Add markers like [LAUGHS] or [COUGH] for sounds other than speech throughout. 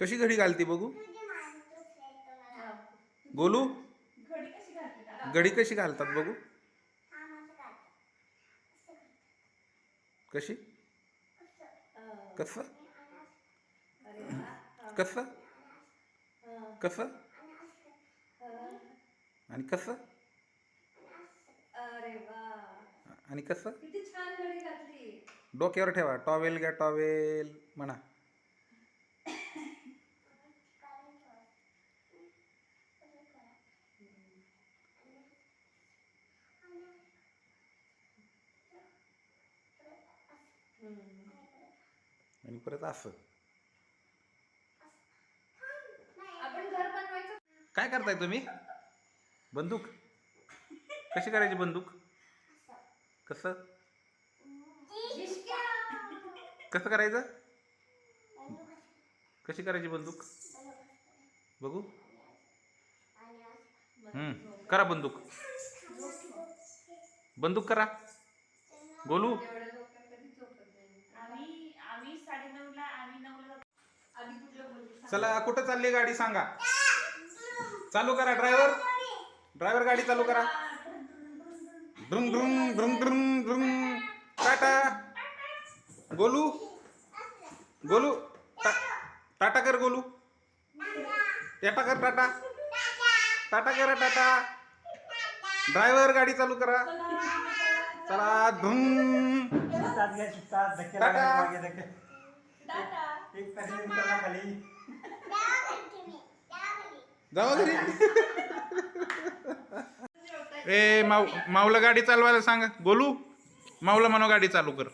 कशी घडी घालते बघू? गोलू घडी कशी घालतात बघू? कशी? कसं? कसं? कसं? आणि कसं? आणि कसं? डोक्यावर ठेवा. टॉवेल घ्या टॉवेल म्हणा. आणि परत असं. काय करताय तुम्ही? बंदूक? कशी करायची बंदूक? कसं. कसं करायचं? कशी करायची बंदूक? बघू. हम्म, करा बंदूक. बंदूक करा. गोलू चला कुठं चालली गाडी सांगा. चालू करा ड्रायव्हर ड्रायव्हर गाडी चालू करा. ड्रुंग ड्रुंग ड्रुंग ड्रुंग ड्रुंग टाटा. गोलू. गोलू. टा- टाटा कर गोलू. टाटा कर टाटा. टाटा करा टाटा. ड्रायव्हर गाडी चालू करा. चला धुम टाटा. जावा घरी. [LAUGHS] ए माऊ माऊला गाडी चालवायला सांग. बोलू? माऊला म्हणा गाडी चालू कर.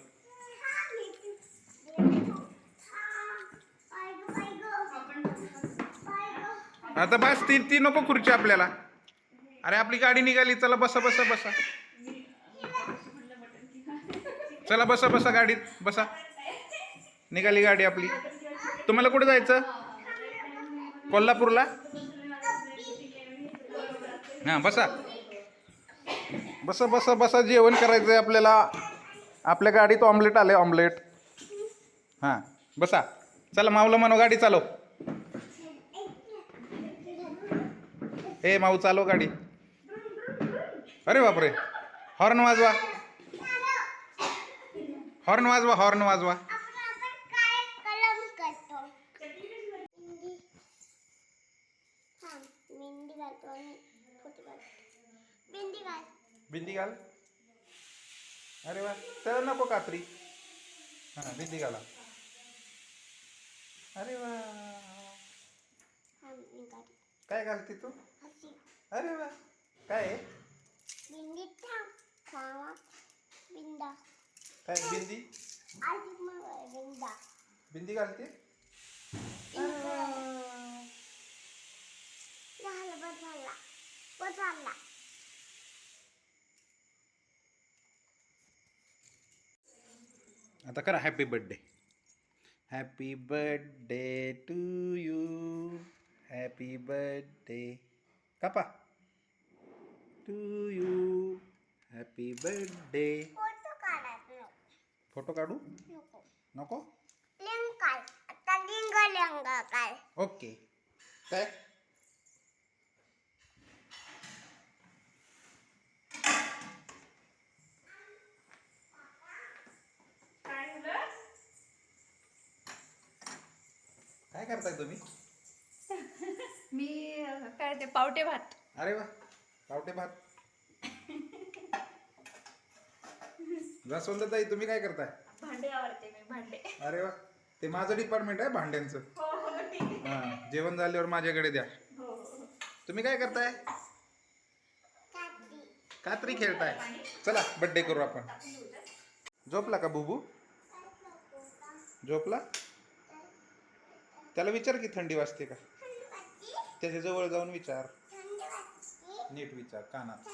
आता बस ती ती नको खुर्ची आपल्याला. अरे आपली गाडी निघाली. चला बसा बसा बसा. चला बसा बसा गाडीत. बसा. निघाली गाडी आपली. तुम्हाला कुठे जायचं? कोल्हापूरला? हां बसा. बसा बसा बसा. जेवण करायचं आहे आपल्याला. आपल्या गाडीत ऑमलेट आले ऑमलेट हां बसा. चला माऊला म्हणू गाडी चालव. ए माऊ चालव गाडी. अरे बापरे. हॉर्न वाजवा. हॉर्न वाजवा हॉर्न वाजवा. मेहंदी घालतो मेहंदी घाल बिंदी घाल अरे वा तर नको कात्री. हां बिंदी घाला अरे वा. काय घालते तू? अरे वा. काय? बिंदी? बिंदा काय बिंदी. बिंदा बिंदी घालते झाला बस झाला. आता करा happy birthday happy birthday to you happy birthday कापा. To you happy birthday photo काढायचं फोटो काढू? नको. नको? लिंग काढ. आता लिंग लिंग काढ. ओके काय काय झालं काय करताय तुम्ही? मी काय ते पावटे भात. अरे वा पावटे भात. ताई तुम्ही काय करताय? भांडे आवडते मी भांडे. अरे वा ते माझं डिपार्टमेंट आहे भांड्यांचं. हो हो ठीक आहे. हा जेवण झाल्यावर माझ्याकडे द्या. हो हो. तुम्ही काय करताय? कात्री. खेळताय. चला बड्डे करू आपण. झोपला का बुबू? झोपला? त्याला विचार की थंडी वाजते का? त्याच्याजवळ जाऊन विचार. नीट विचार कानात.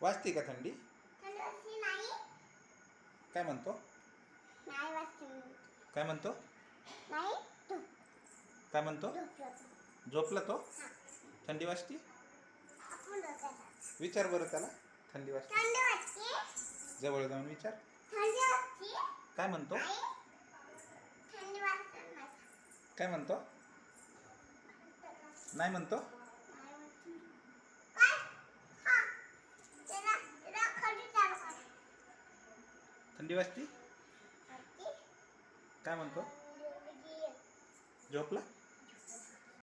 वाजते का थंडी? काय म्हणतो? काय म्हणतो? नाही तू. काय म्हणतो? झोपलं तो. थंडी वाजते? विचार बरं त्याला. थंडी वाजते. जवळ जाऊन विचार. काय म्हणतो? काय म्हणतो? नाही म्हणतो? थंडी वाजती? काय म्हणतो? झोपला?